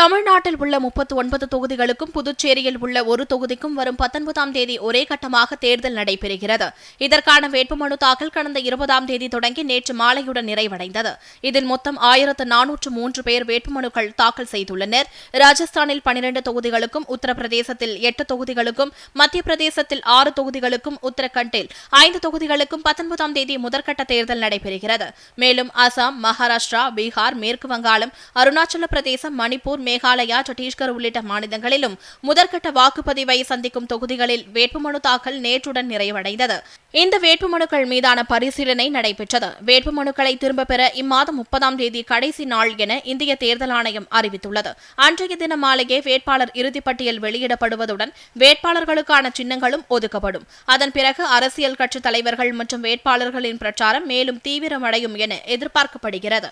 தமிழ்நாட்டில் உள்ள முப்பத்தி ஒன்பது தொகுதிகளுக்கும் புதுச்சேரியில் உள்ள ஒரு தொகுதிக்கும் வரும் பத்தொன்பதாம் தேதி ஒரே கட்டமாக தேர்தல் நடைபெறுகிறது. இதற்கான வேட்புமனு தாக்கல் கடந்த இருபதாம் தேதி தொடங்கி நேற்று மாலையுடன் நிறைவடைந்தது. இதில் மொத்தம் ஆயிரத்து நானூற்று மூன்று பேர் வேட்புமனுக்கள் தாக்கல் செய்துள்ளனர். ராஜஸ்தானில் பனிரண்டு தொகுதிகளுக்கும் உத்தரப்பிரதேசத்தில் எட்டு தொகுதிகளுக்கும் மத்திய பிரதேசத்தில் ஆறு தொகுதிகளுக்கும் உத்தரகண்டில் ஐந்து தொகுதிகளுக்கும் பத்தொன்பதாம் தேதி முதற்கட்ட தேர்தல் நடைபெறுகிறது. மேலும் அசாம் மகாராஷ்டிரா பீகார் மேற்கு வங்காளம் அருணாச்சல பிரதேசம் மணிப்பூர் மேகாலயா சத்தீஸ்கர் உள்ளிட்ட மாநிலங்களிலும் முதற்கட்ட வாக்குப்பதிவை சந்திக்கும் தொகுதிகளில் வேட்புமனு தாக்கல் நேற்றுடன் நிறைவடைந்தது. இந்த வேட்புமனுக்கள் மீதான பரிசீலனை நடைபெற்றது. வேட்புமனுக்களை திரும்பப் பெற இம்மாதம் முப்பதாம் தேதி கடைசி நாள் என இந்திய தேர்தல் ஆணையம் அறிவித்துள்ளது. அன்றைய தின மாலையே வேட்பாளர் இறுதிப்பட்டியல் வெளியிடப்படுவதுடன் வேட்பாளர்களுக்கான சின்னங்களும் ஒதுக்கப்படும். அதன் பிறகு அரசியல் கட்சித் தலைவர்கள் மற்றும் வேட்பாளர்களின் பிரச்சாரம் மேலும் தீவிரமடையும் என எதிர்பார்க்கப்படுகிறது.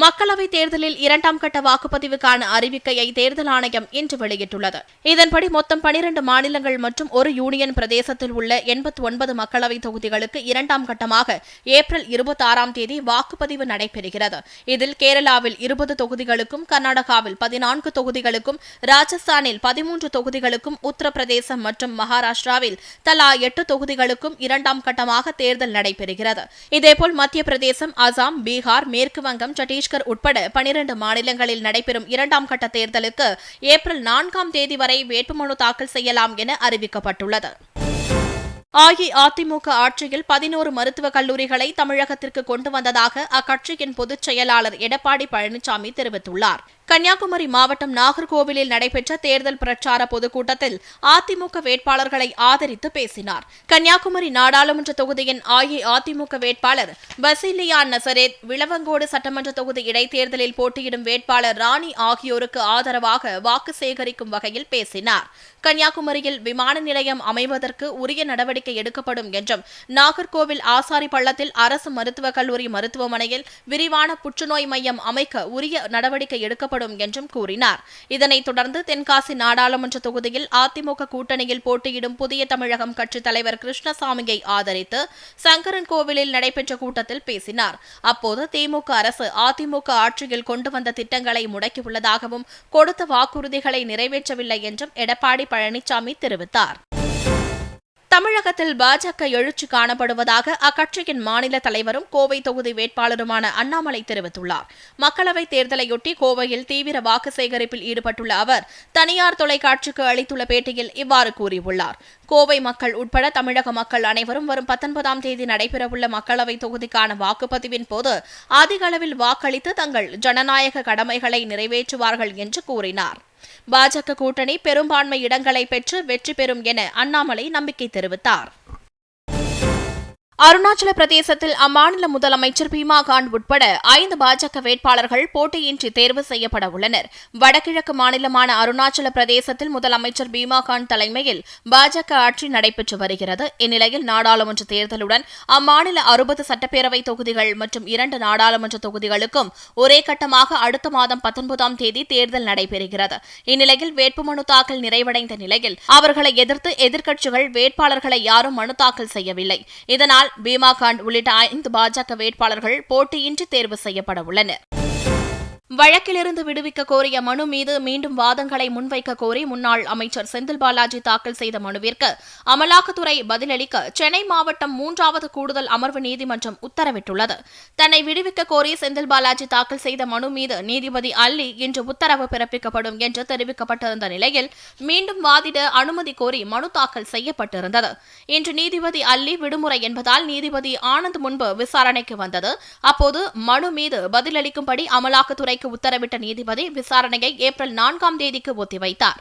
மக்களவைத் தேர்தலில் இரண்டாம் கட்ட வாக்குப்பதிவுக்கான அறிவிக்கையை தேர்தல் ஆணையம் இன்று வெளியிட்டுள்ளது. இதன்படி மொத்தம் பனிரண்டு மாநிலங்கள் மற்றும் ஒரு யூனியன் பிரதேசத்தில் உள்ள எண்பத்தி ஒன்பது மக்களவைத் தொகுதிகளுக்கு இரண்டாம் கட்டமாக ஏப்ரல் இருபத்தி ஆறாம் தேதி வாக்குப்பதிவு நடைபெறுகிறது. இதில் கேரளாவில் இருபது தொகுதிகளுக்கும் கர்நாடகாவில் பதினான்கு தொகுதிகளுக்கும் ராஜஸ்தானில் பதிமூன்று தொகுதிகளுக்கும் உத்தரப்பிரதேசம் மற்றும் மகாராஷ்டிராவில் தலா எட்டு தொகுதிகளுக்கும் இரண்டாம் கட்டமாக தேர்தல் நடைபெறுகிறது. இதேபோல் மத்திய பிரதேசம் அசாம் பீகார் மேற்கு வங்கம் சத்தீஸ்கர் உட்பட பனிரண்டு மாநிலங்களில் நடைபெறும் இரண்டாம் கட்ட தேர்தலுக்கு ஏப்ரல் நான்காம் தேதி வரை வேட்புமனு தாக்கல் செய்யலாம் என அறிவிக்கப்பட்டுள்ளது. அஇஅதிமுக ஆட்சியில் பதினோரு மருத்துவக் கல்லூரிகளை தமிழகத்திற்கு கொண்டு வந்ததாக அக்கட்சியின் பொதுச் செயலாளர் எடப்பாடி பழனிசாமி தெரிவித்துள்ளார். கன்னியாகுமரி மாவட்டம் நாகர்கோவிலில் நடைபெற்ற தேர்தல் பிரச்சார பொதுக்கூட்டத்தில் அதிமுக வேட்பாளர்களை ஆதரித்து பேசினார். கன்னியாகுமரி நாடாளுமன்ற தொகுதியின் அஇஅதிமுக வேட்பாளர் பசிலியா நசரேத் விளவங்கோடு சட்டமன்ற தொகுதி இடைத்தேர்தலில் போட்டியிடும் வேட்பாளர் ராணி ஆகியோருக்கு ஆதரவாக வாக்கு சேகரிக்கும் வகையில் பேசினார். கன்னியாகுமரியில் விமான நிலையம் அமைவதற்கு உரிய நடவடிக்கை எடுக்கப்படும் என்றும் நாகர்கோவில் ஆசாரி பள்ளத்தில் அரசு மருத்துவக் கல்லூரி மருத்துவமனையில் விரிவான புற்றுநோய் மையம் அமைக்க உரிய நடவடிக்கை எடுக்கப்படும் என்றும் கூறினார். இதனைத் தொடர்ந்து தென்காசி நாடாளுமன்ற தொகுதியில் அதிமுக கூட்டணியில் போட்டியிடும் புதிய தமிழகம் கட்சித் தலைவர் கிருஷ்ணசாமியை ஆதரித்து சங்கரன் கோவிலில் நடைபெற்ற கூட்டத்தில் பேசினார். அப்போது திமுக அரசு அதிமுக ஆட்சியில் கொண்டு வந்த திட்டங்களை முடக்கியுள்ளதாகவும் கொடுத்த வாக்குறுதிகளை நிறைவேற்றவில்லை என்றும் எடப்பாடி பழனிசாமி தெரிவித்தார். தமிழகத்தில் பாஜக எழுச்சி காணப்படுவதாக அக்கட்சியின் மாநில தலைவரும் கோவை தொகுதி வேட்பாளருமான அண்ணாமலை தெரிவித்துள்ளார். மக்களவைத் தேர்தலையொட்டி கோவையில் தீவிர வாக்கு சேகரிப்பில் ஈடுபட்டுள்ள அவர் தனியார் தொலைக்காட்சிக்கு அளித்துள்ள பேட்டியில் இவ்வாறு கூறியுள்ளார். கோவை மக்கள் உட்பட தமிழக மக்கள் அனைவரும் வரும் பத்தொன்பதாம் தேதி நடைபெறவுள்ள மக்களவைத் தொகுதிக்கான வாக்குப்பதிவின் போது அதிக அளவில் வாக்களித்து தங்கள் ஜனநாயக கடமைகளை நிறைவேற்றுவார்கள் என்று கூறினார். பாஜக கூட்டணி பெரும்பான்மை இடங்களை பெற்று வெற்றி பெறும் என அண்ணாமலை நம்பிக்கை தெரிவித்தார். அருணாச்சல பிரதேசத்தில் அம்மாநில முதலமைச்சர் பீமா காண்ட் உட்பட ஐந்து பாஜக வேட்பாளர்கள் போட்டியின்றி தேர்வு செய்யப்பட உள்ளனர். வடகிழக்கு மாநிலமான அருணாச்சல பிரதேசத்தில் முதலமைச்சர் பீமா காண்ட் தலைமையில் பாஜக ஆட்சி நடைபெற்று வருகிறது. இந்நிலையில் நாடாளுமன்ற தேர்தலுடன் அம்மாநில அறுபது சட்டப்பேரவை தொகுதிகள் மற்றும் இரண்டு நாடாளுமன்ற தொகுதிகளுக்கும் ஒரே கட்டமாக அடுத்த மாதம் பத்தொன்பதாம் தேதி தேர்தல் நடைபெறுகிறது. இந்நிலையில் வேட்புமனு தாக்கல் நிறைவடைந்த நிலையில் அவர்களை எதிர்த்து எதிர்க்கட்சிகள் வேட்பாளர்களை யாரும் மனு தாக்கல் செய்யவில்லை. இதனால் பீமாகாண்ட் உள்ளிட்ட ஐந்து பாஜக வேட்பாளர்கள் போட்டியின்றி தேர்வு செய்யப்பட உள்ளனர். வழக்கிலிருந்து விடுவிக்க கோரிய மனு மீது மீண்டும் வாதங்களை முன்வைக்க கோரி முன்னாள் அமைச்சர் செந்தில் பாலாஜி தாக்கல் செய்த மனுவிற்கு அமலாக்கத்துறை பதிலளிக்க சென்னை மாவட்டம் மூன்றாவது கூடுதல் அமர்வு நீதிமன்றம் உத்தரவிட்டுள்ளது. தன்னை விடுவிக்க கோரி செந்தில் பாலாஜி தாக்கல் செய்த மனு மீது நீதிபதி அல்லி இன்று உத்தரவு பிறப்பிக்கப்படும் என்று தெரிவிக்கப்பட்டிருந்த நிலையில் மீண்டும் வாதிட அனுமதி கோரி மனு தாக்கல் செய்யப்பட்டிருந்தது. இன்று நீதிபதி அல்லி விடுமுறை என்பதால் நீதிபதி ஆனந்த் முன்பு விசாரணைக்கு வந்தது. அப்போது மனு மீது பதிலளிக்கும்படி அமலாக்கத்துறை உத்தரவிட்ட நீதிபதி விசாரணையை ஏப்ரல் நான்காம் தேதிக்கு ஒத்திவைத்தார்.